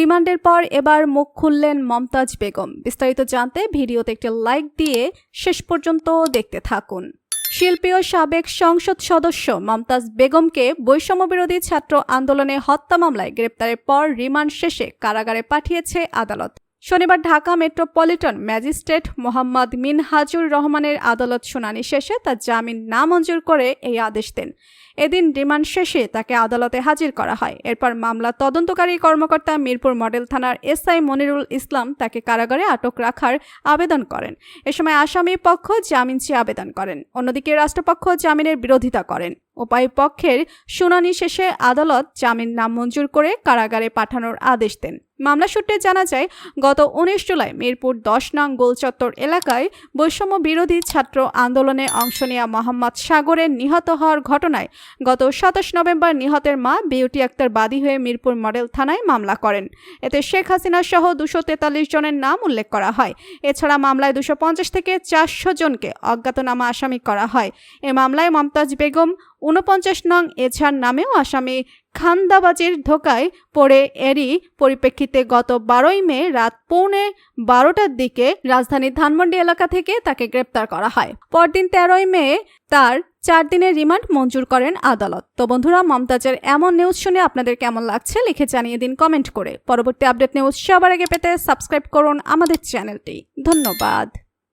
রিমান্ডের পর এবার মুখ খুললেন মমতাজ বেগম। বিস্তারিত জানতে ভিডিওতে একটি লাইক দিয়ে শেষ পর্যন্ত দেখতে থাকুন। শিল্পী ও সাবেক সংসদ সদস্য মমতাজ বেগমকে বৈষম্য বিরোধী ছাত্র আন্দোলনে হত্যা মামলায় গ্রেপ্তারের পর রিমান্ড শেষে কারাগারে পাঠিয়েছে আদালত। শনিবার ঢাকা মেট্রোপলিটন ম্যাজিস্ট্রেট মোহাম্মদ মিনহাজুর রহমানের আদালত শুনানি শেষে তার জামিন না মঞ্জুর করে এই আদেশ দেন। এদিন রিমান্ড শেষে তাকে আদালতে হাজির করা হয়। এরপর মামলা তদন্তকারী কর্মকর্তা মিরপুর মডেল থানার এসআই মনিরুল ইসলাম তাকে কারাগারে আটক রাখার আবেদন করেন। এ সময় আসামি পক্ষ জামিন চেয়ে আবেদন করেন। অন্যদিকে রাষ্ট্রপক্ষ জামিনের বিরোধিতা করেন। উপায় পক্ষের শুনানি শেষে আদালত জামিন নামঞ্জুর করে কারাগারে পাঠানোর আদেশ দেন। মামলা সূত্রে জানা যায়, গত উনিশ জুলাই মিরপুর দশ নং গোলচত্বর এলাকায় বৈষম্য বিরোধী ছাত্র আন্দোলনে অংশ নেওয়া মোহাম্মদ সাগরের নিহত হওয়ার ঘটনায় গত সাতাশ নভেম্বর নিহতের মা বিউটি আক্তার বাদী হয়ে মিরপুর মডেল থানায় মামলা করেন। এতে শেখ হাসিনা সহ দুশো তেতাল্লিশ জনের নাম উল্লেখ করা হয়। এছাড়া মামলায় দুশো পঞ্চাশ থেকে চারশো জনকে অজ্ঞাতনামা আসামি করা হয়। এ মামলায় মমতাজ বেগম ঊনপঞ্চাশ নং এছাড় নামেও আসামি খান্দাবাজির ধোকায় পড়ে এরই পরিপ্রেক্ষিতে গত বারোই মে রাত পৌনে বারোটার দিকে রাজধানীর ধানমন্ডি এলাকা থেকে তাকে গ্রেপ্তার করা হয়। পরদিন তেরোই মে তার চার দিনের রিমান্ড মঞ্জুর করেন আদালত। তো বন্ধুরা, মমতাজের এমন নিউজ শুনে আপনাদের কেমন লাগছে লিখে জানিয়ে দিন কমেন্ট করে। পরবর্তী আপডেট নিউজ সবার আগে পেতে সাবস্ক্রাইব করুন আমাদের চ্যানেলটি ধন্যবাদ।